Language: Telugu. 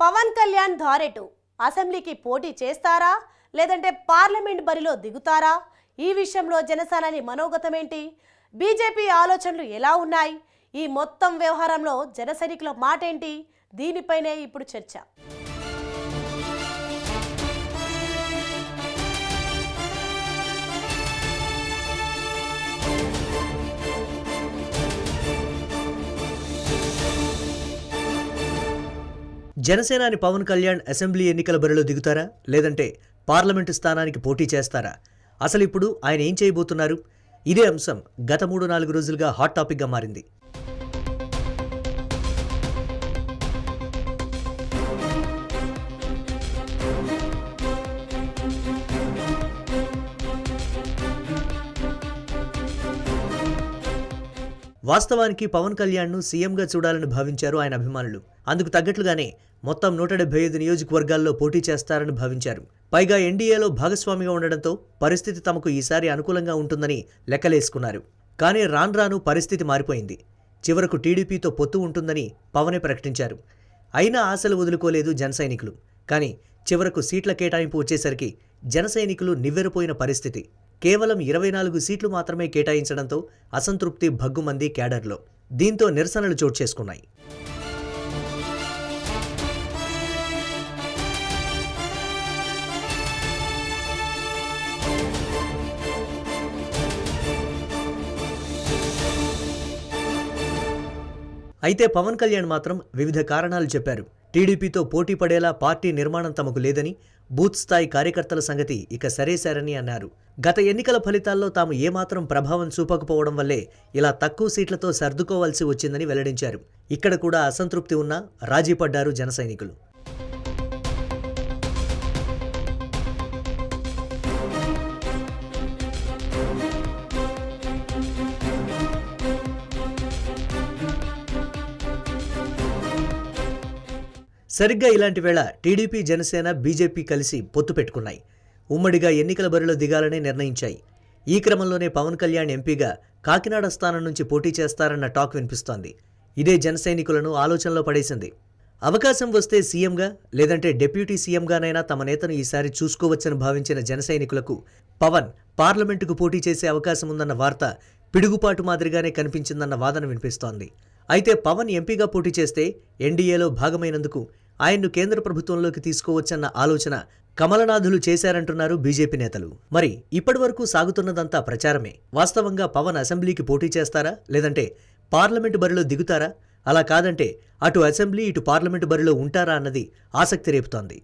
పవన్ కళ్యాణ్ ధారెటు అసెంబ్లీకి పోటీ చేస్తారా? లేదంటే పార్లమెంట్ బరిలో దిగుతారా? ఈ విషయంలో జనసేనాని మనోగతమేంటి? బీజేపీ ఆలోచనలు ఎలా ఉన్నాయి? ఈ మొత్తం వ్యవహారంలో జన సైనికుల దీనిపైనే ఇప్పుడు చర్చ. జనసేనాని పవన్ కళ్యాణ్ అసెంబ్లీ ఎన్నికల బరిలో దిగుతారా? లేదంటే పార్లమెంటు స్థానానికి పోటీ చేస్తారా? అసలు ఇప్పుడు ఆయన ఏం చేయబోతున్నారు? ఇదే అంశం గత మూడు నాలుగు రోజులుగా హాట్ టాపిక్గా మారింది. వాస్తవానికి పవన్ కళ్యాణ్ను సీఎంగా చూడాలని భావించారు ఆయన అభిమానులు. అందుకు తగ్గట్లుగానే మొత్తం నూట డెబ్బై ఐదు నియోజకవర్గాల్లో పోటీ చేస్తారని భావించారు. పైగా ఎన్డీఏలో భాగస్వామిగా ఉండడంతో పరిస్థితి తమకు ఈసారి అనుకూలంగా ఉంటుందని లెక్కలేసుకున్నారు. కానీ రాను రాను పరిస్థితి మారిపోయింది. చివరకు టీడీపీతో పొత్తు ఉంటుందని పవనే ప్రకటించారు. అయినా ఆశలు వదులుకోలేదు జనసైనికులు కానీ చివరకు సీట్ల కేటాయింపు వచ్చేసరికి జనసైనికులు నివ్వెరపోయిన పరిస్థితి. కేవలం ఇరవై నాలుగు సీట్లు మాత్రమే కేటాయించడంతో అసంతృప్తి భగ్గుమంది కేడర్లో దీంతో నిరసనలు చోటు చేసుకున్నాయి. అయితే పవన్ కళ్యాణ్ మాత్రం వివిధ కారణాలు చెప్పారు. టీడీపీతో పోటీ పడేలా పార్టీ నిర్మాణం తమకు లేదని బూత్ స్థాయి కార్యకర్తల సంగతి ఇక సరేశారని అన్నారు. గత ఎన్నికల ఫలితాల్లో తాము ఏమాత్రం ప్రభావం చూపకపోవడం వల్లే ఇలా తక్కువ సీట్లతో సర్దుకోవాల్సి వచ్చిందని వెల్లడించారు. ఇక్కడ కూడా అసంతృప్తి ఉన్నా రాజీపడ్డారు జనసైనికులు జన సైనికులు. సరిగ్గా ఇలాంటి వేళ టీడీపీ జనసేన బీజేపీ కలిసి పొత్తు పెట్టుకున్నాయి. ఉమ్మడిగా ఎన్నికల బరిలో దిగాలని నిర్ణయించాయి. ఈ క్రమంలోనే పవన్ కళ్యాణ్ ఎంపీగా కాకినాడ స్థానం నుంచి పోటీ చేస్తారన్న టాక్ వినిపిస్తోంది. ఇదే జనసైనికులను ఆలోచనలో పడేసింది. అవకాశం వస్తే సీఎంగా లేదంటే డిప్యూటీ సీఎంగానైనా తమ నేతను ఈసారి చూసుకోవచ్చని భావించిన జనసైనికులకు పవన్ పార్లమెంటుకు పోటీ చేసే అవకాశం ఉందన్న వార్త పిడుగుపాటు మాదిరిగానే కనిపించిందన్న వాదన వినిపిస్తోంది. అయితే పవన్ ఎంపీగా పోటీ చేస్తే ఎన్డీఏలో భాగమైనందుకు ఆయన్ను కేంద్ర ప్రభుత్వంలోకి తీసుకోవచ్చన్న ఆలోచన కమలనాథులు చేశారంటున్నారు బీజేపీ నేతలు. మరి ఇప్పటివరకు సాగుతున్నదంతా ప్రచారమే. వాస్తవంగా పవన్ అసెంబ్లీకి పోటీ చేస్తారా? లేదంటే పార్లమెంటు బరిలో దిగుతారా? అలా కాదంటే అటు అసెంబ్లీ ఇటు పార్లమెంటు బరిలో ఉంటారా అన్నది ఆసక్తి రేపుతోంది.